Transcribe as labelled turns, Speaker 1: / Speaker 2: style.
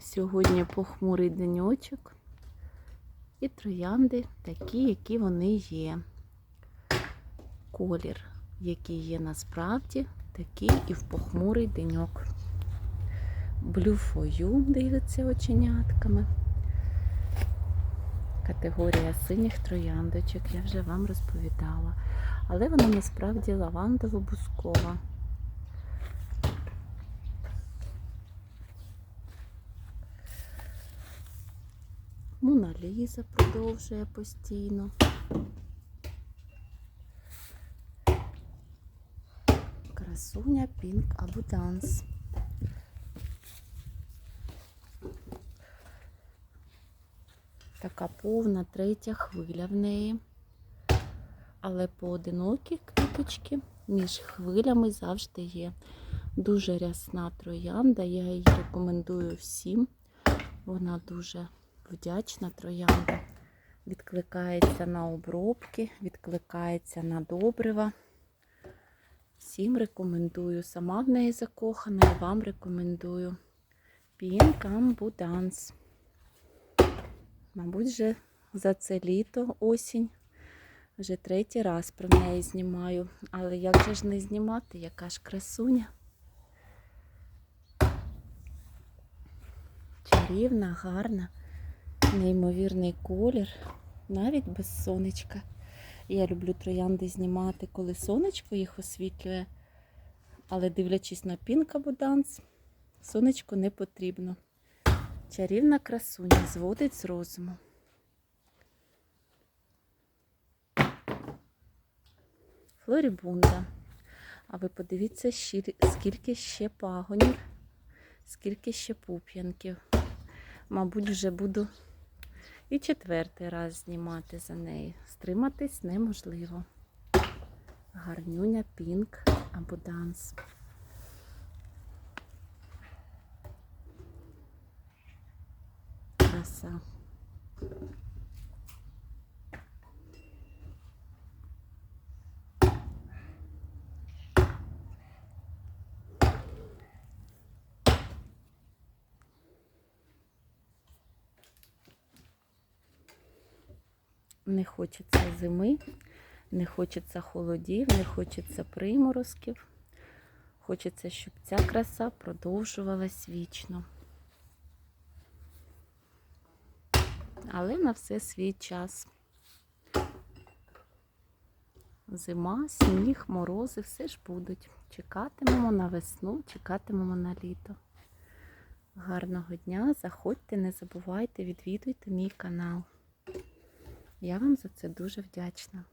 Speaker 1: Сьогодні похмурий денечок. І троянди такі, які вони є. Колір, який є насправді, такий і в похмурий деньок. Блюфою дивиться оченятками. Категорія синіх трояндочок, я вже вам розповідала. Але вона насправді лавандово-бускова. Мона Ліза продовжує постійно. Красуня Пінк Абуданс. Така повна третя хвиля в неї. Але поодинокі квіточки між хвилями завжди є. Дуже рясна троянда, я її рекомендую всім. Вона дуже вдячна троянда. Відкликається на обробки, відкликається на добрива. Всім рекомендую. Сама в неї закохана і вам рекомендую. Ambudance. Мабуть, вже за це літо, осінь. Вже третій раз про неї знімаю. Але як же ж не знімати, яка ж красуня? Чарівна, гарна, неймовірний колір, навіть без сонечка. Я люблю троянди знімати, коли сонечко їх освітлює. Але дивлячись на Пінка Буданс, сонечко не потрібно. Чарівна красуня зводить з розуму. Флорібунда. А ви подивіться, скільки ще пагонів, скільки ще пуп'янків. Мабуть, вже буду і четвертий раз знімати за неї. Стриматись неможливо. Гарнюня Пінк Абуданс. Краса. Не хочеться зими, не хочеться холодів, не хочеться приморозків. Хочеться, щоб ця краса продовжувалась вічно. Але на все свій час. Зима, сніг, морози, все ж будуть. Чекатимемо на весну, чекатимемо на літо. Гарного дня! Заходьте, не забувайте, відвідуйте мій канал. Я вам за це дуже вдячна.